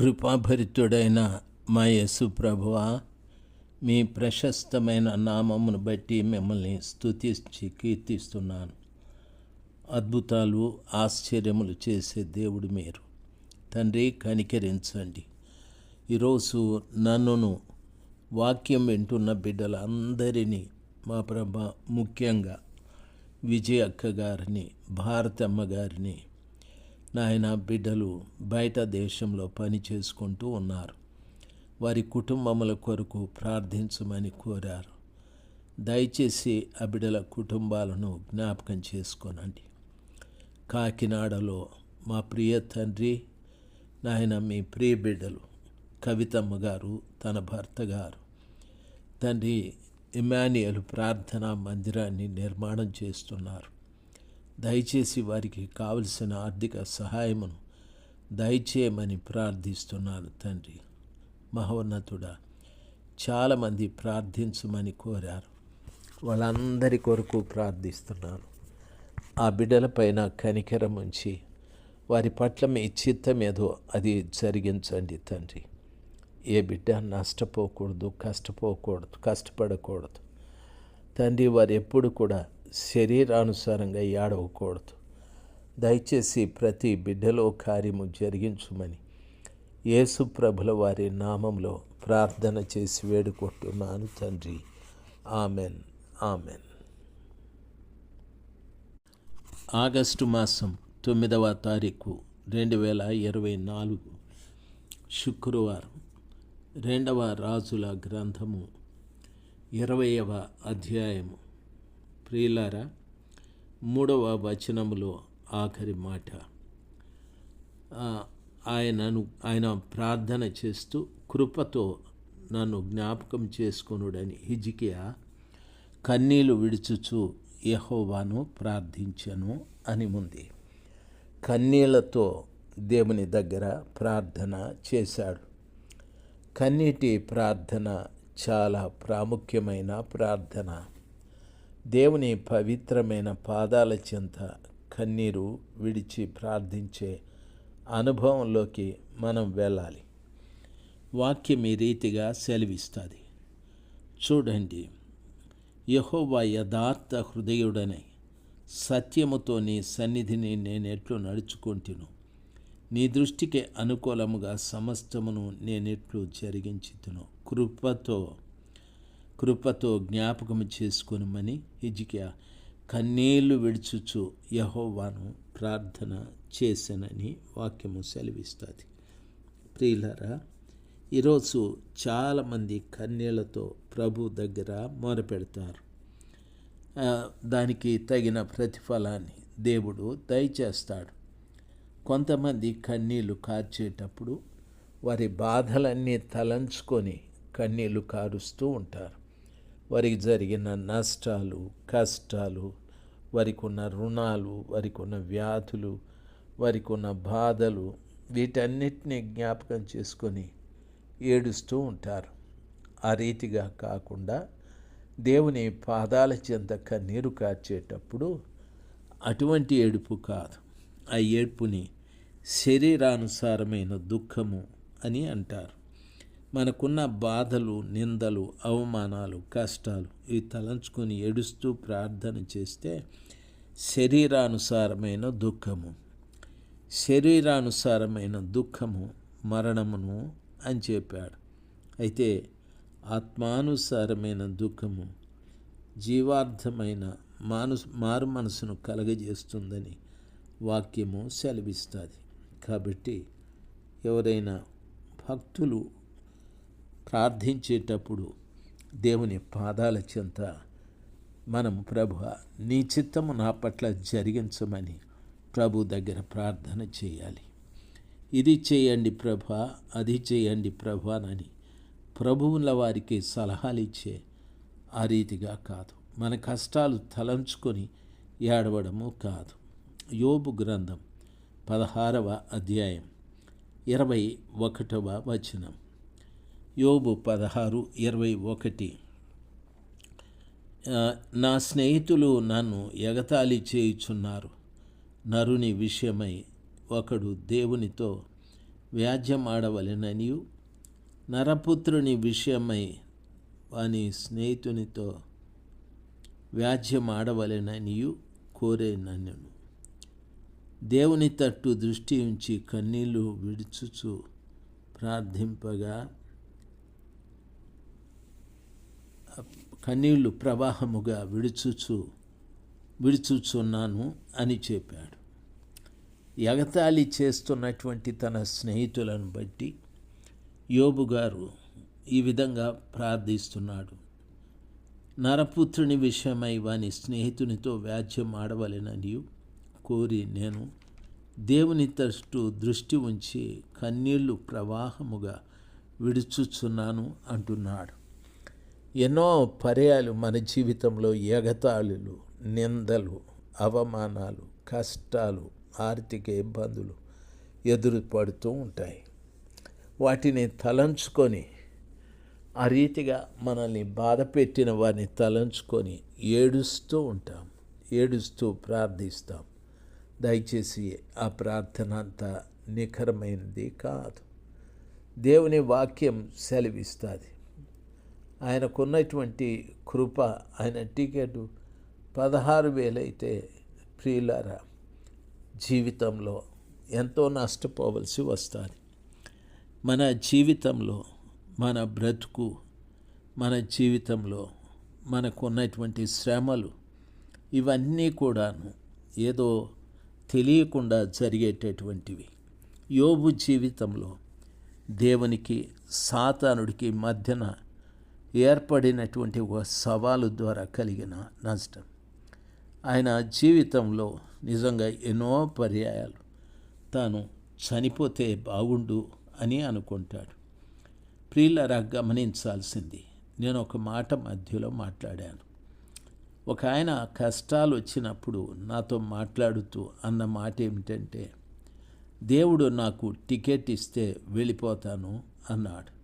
కృపాభరితుడైన మా యేసు ప్రభువా మీ ప్రశస్తమైన నామమును బట్టి మిమ్మల్ని స్థుతించి కీర్తిస్తున్నాను. అద్భుతాలు ఆశ్చర్యములు చేసే దేవుడు మీరు. తండ్రి కనికరించండి. ఈరోజు నన్నును వాక్యం వింటున్న బిడ్డలందరినీ మా ప్రభ ముఖ్యంగా విజయ అక్క గారిని భారతమ్మ గారిని నాయన బిడ్డలు బయట దేశంలో పని చేసుకుంటూ ఉన్నారు. వారి కుటుంబముల కొరకు ప్రార్థించమని కోరారు. దయచేసి ఆ బిడ్డల కుటుంబాలను జ్ఞాపకం చేసుకోనండి. కాకినాడలో మా ప్రియ తండ్రి నాయన మీ ప్రియ బిడ్డలు కవితమ్మ గారు తన భర్త గారు తండ్రి ఇమానియల్ ప్రార్థనా మందిరాన్ని నిర్మాణం చేస్తున్నారు. దయచేసి వారికి కావలసిన ఆర్థిక సహాయమును దయచేయమని ప్రార్థిస్తున్నాను తండ్రి. మహోన్నతుడా చాలామంది ప్రార్థించమని కోరారు. వాళ్ళందరి కొరకు ప్రార్థిస్తున్నాను. ఆ బిడ్డలపైన కనికరం ఉంచి వారి పట్ల మీ చిత్తం ఏదో అది జరిగించండి తండ్రి. ఏ బిడ్డ నష్టపోకూడదు కష్టపోకూడదు కష్టపడకూడదు. తండ్రి వారు ఎప్పుడు కూడా శరీరానుసారంగా ఏడవకూడదు. దయచేసి ప్రతి బిడ్డలో కార్యము జరిగించుమని యేసు ప్రభుల వారి నామంలో ప్రార్థన చేసి వేడుకుంటున్నాను తండ్రి. ఆమెన్. ఆమెన్. ఆగస్టు మాసం తొమ్మిదవ తారీఖు రెండు వేల ఇరవై నాలుగు శుక్రవారం రెండవ రాజుల గ్రంథము ఇరవైవ అధ్యాయము ప్రియులారా మూడవ వచనములో ఆఖరి మాట. ఆయనను ఆయన ప్రార్థన చేస్తూ కృపతో నన్ను జ్ఞాపకం చేసుకొనుడని హిజికియా కన్నీలు విడుచుచు యహోవాను ప్రార్థించను అని ఉంది. కన్నీళ్ళతో దేవుని దగ్గర ప్రార్థన చేశాడు. కన్నీటి ప్రార్థన చాలా ప్రాముఖ్యమైన ప్రార్థన. దేవుని పవిత్రమైన పాదాల చెంత కన్నీరు విడిచి ప్రార్థించే అనుభవంలోకి మనం వెళ్ళాలి. వాక్యం ఈ రీతిగా సెలవిస్తుంది. చూడండి. యహోవా యథార్థ హృదయుడని. సత్యముతో నీ సన్నిధిని నేనెట్లు నడుచుకుంటును? నీ దృష్టికి అనుకూలముగా సమస్తమును నేనెట్లు జరిగించుతును? కృపతో కృపతో జ్ఞాపకము చేసుకునమని హిజికియా కన్నీళ్ళు విడుచుచు యహోవాను ప్రార్థన చేశానని వాక్యము సెలవిస్తుంది. ప్రియులరా ఈరోజు చాలామంది కన్నీళ్ళతో ప్రభు దగ్గర మొరపెడతారు. దానికి తగిన ప్రతిఫలాన్ని దేవుడు దయచేస్తాడు. కొంతమంది కన్నీళ్ళు కార్చేటప్పుడు వారి బాధలన్నీ తలంచుకొని కన్నీళ్ళు కారుస్తూ ఉంటారు. వారికి జరిగిన నష్టాలు కష్టాలు వారికి ఉన్న రుణాలు వారికి ఉన్న వ్యాధులు వారికి ఉన్న బాధలు వీటన్నిటిని జ్ఞాపకం చేసుకొని ఏడుస్తూ ఉంటారు. ఆ రీతిగా కాకుండా దేవుని పాదాల చెంత కన్నీరు కార్చేటప్పుడు అటువంటి ఏడుపు కాదు. ఆ ఏడుపుని శరీరానుసారమైన దుఃఖము అని అంటారు. మనకున్న బాధలు నిందలు అవమానాలు కష్టాలు ఇవి తలంచుకొని ఏడుస్తూ ప్రార్థన చేస్తే శరీరానుసారమైన దుఃఖము. శరీరానుసారమైన దుఃఖము మరణమును అని చెప్పాడు. అయితే ఆత్మానుసారమైన దుఃఖము జీవార్థమైన మాను మారు మనసును కలగజేస్తుందని వాక్యము సెలవిస్తుంది. కాబట్టి ఎవరైనా భక్తులు ప్రార్థించేటప్పుడు దేవుని పాదాల చెంత మనం ప్రభు నీ చిత్తము నా పట్ల జరిగించమని ప్రభు దగ్గర ప్రార్థన చేయాలి. ఇది చేయండి ప్రభ అది చేయండి ప్రభానని ప్రభువుల వారికి సలహాలు ఇచ్చే ఆ రీతిగా కాదు. మన కష్టాలు తలంచుకొని ఏడవడము కాదు. యోబు గ్రంథం పదహారవ అధ్యాయం ఇరవై ఒకటవ వచనం. యోబు పదహారు ఇరవై ఒకటి. నా స్నేహితులు నన్ను ఎగతాళి చేయుచున్నారు. నరుని విషయమై ఒకడు దేవునితో వ్యాజ్యం ఆడవలెననియు నరపుత్రుని విషయమై వాని స్నేహితునితో వ్యాజ్యం ఆడవలెననియు కోరే నన్ను. దేవుని తట్టు దృష్టి ఉంచి కన్నీళ్ళు విడుచుచు ప్రార్థింపగా కన్నీళ్ళు ప్రవాహముగా విడుచుచు విడుచుచున్నాను అని చెప్పాడు. ఎగతాళి చేస్తున్నటువంటి తన స్నేహితులను బట్టి యోబు గారు ఈ విధంగా ప్రార్థిస్తున్నాడు. నరపుత్రుని విషయమై వాని స్నేహితునితో వ్యాజ్యం ఆడవలెనని కోరి నేను దేవుని తట్టు దృష్టి ఉంచి కన్నీళ్ళు ప్రవాహముగా విడుచుచున్నాను అంటున్నాడు. ఎన్నో పర్యాలు మన జీవితంలో ఎగతాళులు నిందలు అవమానాలు కష్టాలు ఆర్థిక ఇబ్బందులు ఎదురు పడుతూ ఉంటాయి. వాటిని తలంచుకొని ఆ రీతిగా మనల్ని బాధ పెట్టిన వారిని తలంచుకొని ఏడుస్తూ ఉంటాం. ఏడుస్తూ ప్రార్థిస్తాం. దయచేసి ఆ ప్రార్థన అంతా నిఖరమైనది కాదు. దేవుని వాక్యం సెలవిస్తుంది. ఆయనకున్నటువంటి కృప ఆయన టికెట్ పదహారు వేలైతే ప్రియులారా జీవితంలో ఎంతో నష్టపోవలసి వస్తుంది. మన జీవితంలో మన బ్రతుకు మన జీవితంలో మనకున్నటువంటి శ్రమలు ఇవన్నీ కూడాను ఏదో తెలియకుండా జరిగేటటువంటివి. యోబు జీవితంలో దేవునికి సాతానుడికి మధ్యన ఏర్పడినటువంటి ఒక సవాలు ద్వారా కలిగిన నష్టం. ఆయన జీవితంలో నిజంగా ఎన్నో పర్యాయాలు. తాను చనిపోతే బాగుండు అని అనుకుంటాడు. ప్రియులరా గమనించాల్సింది నేను ఒక మాట మధ్యలో మాట్లాడాను. ఒక ఆయన కష్టాలు వచ్చినప్పుడు నాతో మాట్లాడుతూ అన్న మాట ఏమిటంటే దేవుడు నాకు టికెట్ ఇస్తే వెళ్ళిపోతాను అన్నాడు.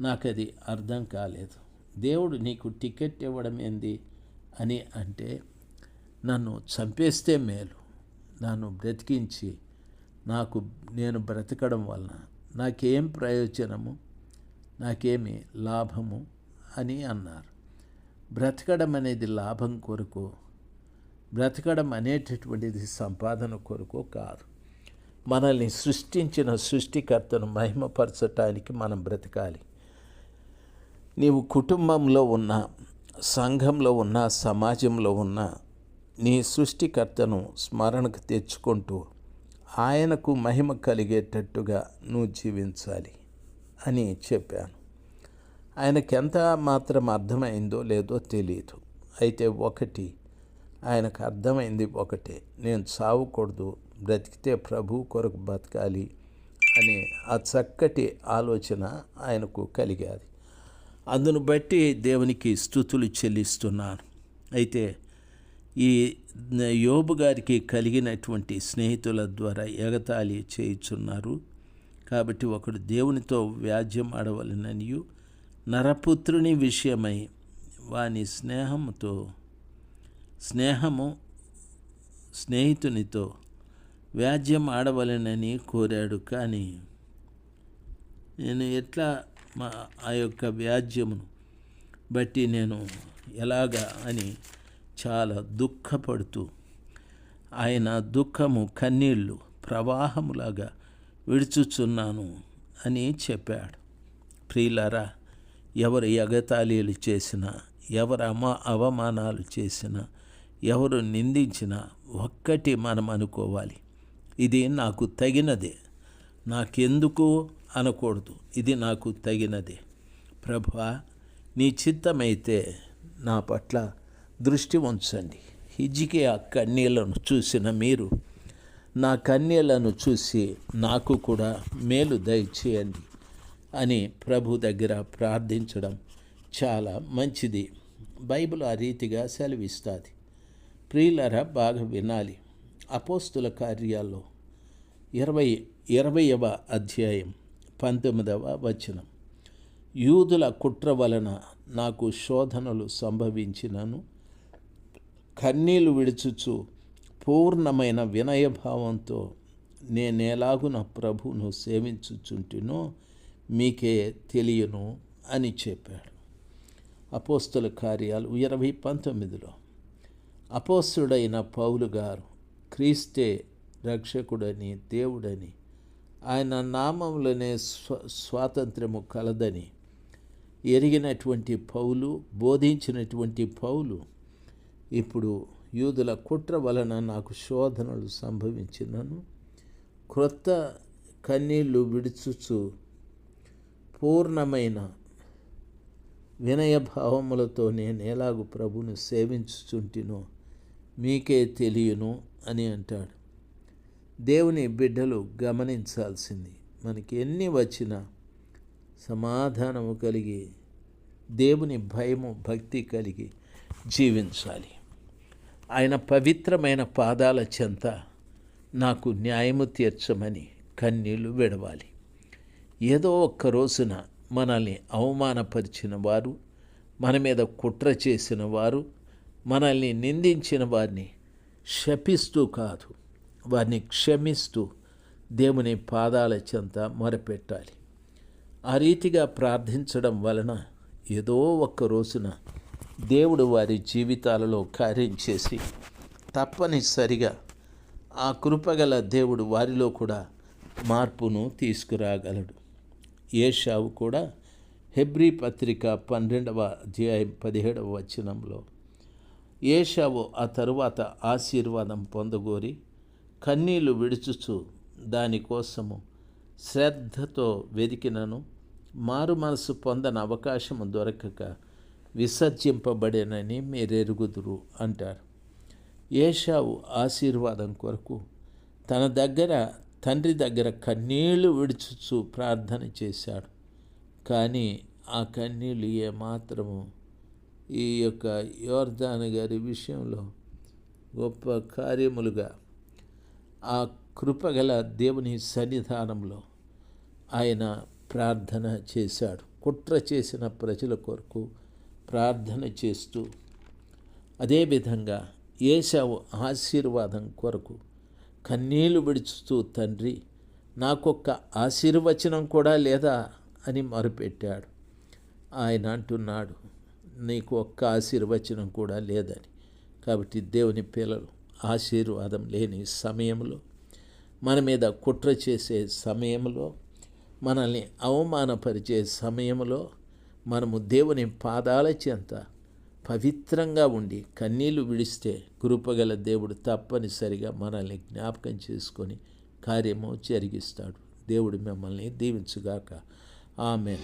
నాకు అది అర్థం కాలేదు. దేవుడు నీకు టికెట్ ఇవ్వడం ఏంది అని అంటే నన్ను చంపేస్తే మేలు. నన్ను బ్రతికించి నాకు నేను బ్రతకడం వలన నాకేం ప్రయోజనము? నాకేమి లాభము? అని అన్నారు. బ్రతకడం అనేది లాభం కొరకు బ్రతకడం అనేటటువంటిది సంపాదన కొరకు కాదు. మనల్ని సృష్టించిన సృష్టికర్తను మహిమపరచటానికి మనం బ్రతకాలి. నీవు కుటుంబంలో ఉన్న సంఘంలో ఉన్న సమాజంలో ఉన్న నీ సృష్టికర్తను స్మరణకు తెచ్చుకుంటూ ఆయనకు మహిమ కలిగేటట్టుగా నువ్వు జీవించాలి అని చెప్పాను. ఆయనకి ఎంత మాత్రం అర్థమైందో లేదో తెలియదు అయితే ఒకటి ఆయనకు అర్థమైంది ఒకటే నేను చావకూడదు బ్రతికితే ప్రభు కొరకు బతకాలి అనే ఆ చక్కటి ఆలోచన ఆయనకు కలిగాది. అందును బట్టి దేవునికి స్థుతులు చెల్లిస్తున్నాను. అయితే ఈ యోబు గారికి కలిగినటువంటి స్నేహితుల ద్వారా ఎగతాళి చేయుచున్నారు. కాబట్టి ఒకడు దేవునితో వ్యాజ్యం ఆడవలననియు నరపుత్రుని విషయమై వాని స్నేహముతో స్నేహము స్నేహితునితో వ్యాజ్యం ఆడవలనని కోరాడు. కానీ నేను ఎట్లా మా ఆ యొక్క వ్యాజ్యమును బట్టి నేను ఎలాగా అని చాలా దుఃఖపడుతూ ఆయన దుఃఖము కన్నీళ్ళు ప్రవాహములాగా విడుచుచున్నాను అని చెప్పాడు. ప్రియులారా ఎవరు ఎగతాళీలు చేసినా ఎవరు అమా అవమానాలు చేసినా ఎవరు నిందించినా ఒక్కటి మనం అనుకోవాలి. ఇది నాకు తగినదే. నాకెందుకు అనకూడదు. ఇది నాకు తగినదే. ప్రభా నీ చిత్తమైతే నా పట్ల దృష్టి ఉంచండి. హిజికి ఆ కన్నీళ్ళను చూసిన మీరు నా కన్యలను చూసి నాకు కూడా మేలు దయచేయండి అని ప్రభు దగ్గర ప్రార్థించడం చాలా మంచిది. బైబిల్ ఆ రీతిగా సెలవిస్తుంది. ప్రియులరా బాగా వినాలి. అపోస్తుల కార్యాల్లో ఇరవై ఇరవయవ అధ్యాయం. పంతొమ్మిదవ వచనం. యూదుల కుట్ర వలన నాకు శోధనలు సంభవించినను. కన్నీళ్ళు విడుచుచు పూర్ణమైన వినయభావంతో నేనేలాగున ప్రభువును సేవించుచుంటినో మీకే తెలియను అని చెప్పాడు. అపోస్తుల కార్యాలు ఇరవై పంతొమ్మిదిలో. అపోస్తుడైన పౌలు గారు క్రీస్తే రక్షకుడని దేవుడని ఆయన నామంలోనే స్వ స్వాతంత్ర్యము కలదని ఎరిగినటువంటి పౌలు బోధించినటువంటి పౌలు ఇప్పుడు యూదుల కుట్ర వలన నాకు శోధనలు సంభవించినను. క్రొత్త కన్నీళ్ళు విడుచుచు పూర్ణమైన వినయభావములతో నేను ఎలాగు ప్రభుని సేవించుచుంటినో. మీకే తెలియను అని అంటాడు. దేవుని బిడ్డలు గమనించాల్సింది. మనకి ఎన్ని వచ్చినా సమాధానము కలిగి దేవుని భయము భక్తి కలిగి జీవించాలి. ఆయన పవిత్రమైన పాదాల చెంత నాకు న్యాయము తీర్చమని కన్నీళ్ళు విడవాలి. ఏదో ఒక్క రోజున మనల్ని అవమానపరిచిన వారు మన మీద కుట్ర చేసిన వారు మనల్ని నిందించిన వారిని శపిస్తూ కాదు. వారిని క్షమిస్తూ దేవుని పాదాల చెంత మొరపెట్టాలి. ఆ రీతిగా ప్రార్థించడం వలన ఏదో ఒక్క రోజున దేవుడు వారి జీవితాలలో కార్యం చేసి తప్పనిసరిగా ఆ కృపగల దేవుడు వారిలో కూడా మార్పును తీసుకురాగలడు. ఏషావు కూడా హెబ్రీ పత్రిక పన్నెండవ అధ్యాయం పదిహేడవ వచనంలో ఏషావు ఆ తరువాత ఆశీర్వాదం పొందగోరి కన్నీళ్ళు విడుచుచు దానికోసము శ్రద్ధతో వెదికినను. మారు మనసు పొందని అవకాశము దొరకక విసర్జింపబడేనని మీరెరుగుదురు అంటారు. ఏషావు ఆశీర్వాదం కొరకు తన దగ్గర తండ్రి దగ్గర కన్నీళ్ళు విడుచుచు ప్రార్థన చేశాడు. కానీ ఆ కన్నీళ్ళు ఏమాత్రము ఈ యొక్క యోర్ధాన గారి విషయంలో గొప్ప కార్యములుగా ఆ కృపగల దేవుని సన్నిధానంలో ఆయన ప్రార్థన చేశాడు. కుట్ర చేసిన ప్రజల కొరకు ప్రార్థన చేస్తూ అదేవిధంగా ఏసావు ఆశీర్వాదం కొరకు కన్నీళ్ళు విడుచుతూ తండ్రి నాకొక్క ఆశీర్వచనం కూడా లేదా? అని మొరపెట్టాడు. ఆయన అంటున్నాడు నీకు ఒక్క ఆశీర్వచనం కూడా లేదని. కాబట్టి దేవుని పిల్లలు ఆశీర్వాదం లేని సమయంలో మన మీద కుట్ర చేసే సమయంలో మనల్ని అవమానపరిచే సమయంలో మనము దేవుని పాదాల చెంత పవిత్రంగా ఉండి కన్నీళ్ళు విడిస్తే కృపగల దేవుడు తప్పనిసరిగా మనల్ని జ్ఞాపకం చేసుకొని కార్యము జరిగిస్తాడు. దేవుడు మిమ్మల్ని దీవించుగాక. ఆమె